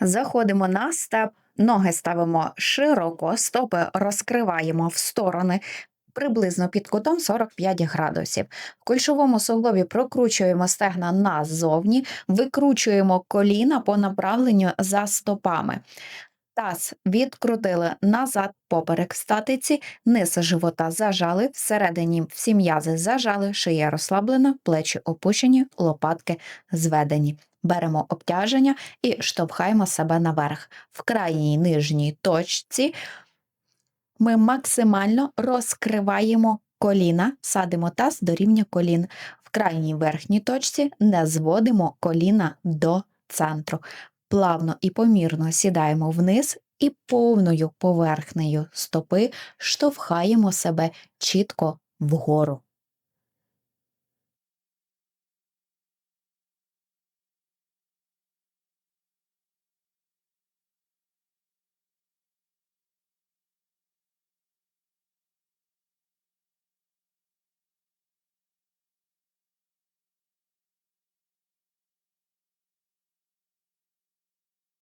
Заходимо на степ, ноги ставимо широко, стопи розкриваємо в сторони. Приблизно під кутом 45 градусів. В кульшовому суглобі прокручуємо стегна назовні, викручуємо коліна по направленню за стопами. Таз відкрутили назад поперек статиці, низ живота зажали, всередині всі м'язи зажали, шия розслаблена, плечі опущені, лопатки зведені. Беремо обтяження і штовхаємо себе наверх. В крайній нижній точці ми максимально розкриваємо коліна, садимо таз до рівня колін. В крайній верхній точці не зводимо коліна до центру. Плавно і помірно сідаємо вниз і повною поверхнею стопи штовхаємо себе чітко вгору.